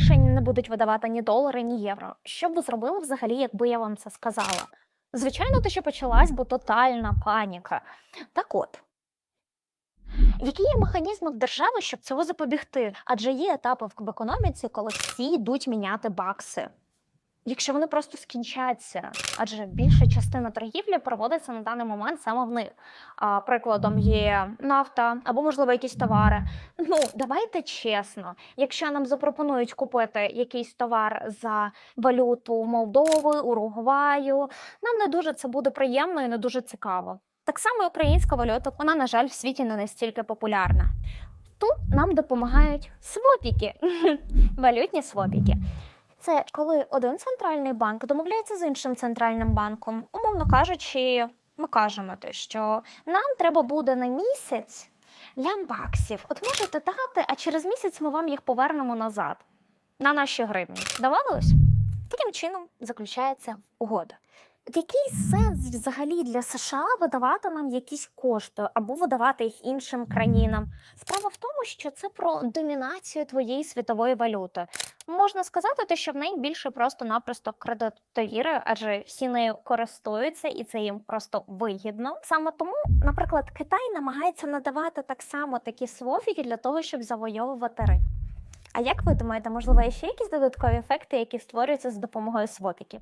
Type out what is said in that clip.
більше не будуть видавати ні долари, ні євро. Що б ви зробили взагалі, якби я вам це сказала? Звичайно, те, що почалась, бо тотальна паніка. Так от. Які є механізми в держави, щоб цього запобігти? Адже є етапи в економіці, коли всі йдуть міняти бакси. Якщо вони просто скінчаться, адже більша частина торгівлі проводиться на даний момент саме в них. А, прикладом є нафта або, можливо, якісь товари. Ну, давайте чесно, якщо нам запропонують купити якийсь товар за валюту Молдови, Уругваю, нам не дуже це буде приємно і не дуже цікаво. Так само українська валюта, вона, на жаль, в світі не настільки популярна. Тут нам допомагають свопіки, валютні свопіки. Це коли один центральний банк домовляється з іншим центральним банком, умовно кажучи, ми кажемо те, що нам треба буде на місяць лям баксів. От можете дати, а через місяць ми вам їх повернемо назад на наші гривні. Давалось? Таким чином заключається угода. Який сенс взагалі для США видавати нам якісь кошти або видавати їх іншим країнам? Справа в тому, що це про домінацію твоєї світової валюти. Можна сказати, те, що в неї більше просто-напросто кредитовіри, адже всі нею користуються, і це їм просто вигідно. Саме тому, наприклад, Китай намагається надавати так само такі свофіки для того, щоб завойовувати ринок. А як ви думаєте, можливо, є ще якісь додаткові ефекти, які створюються з допомогою свопіків?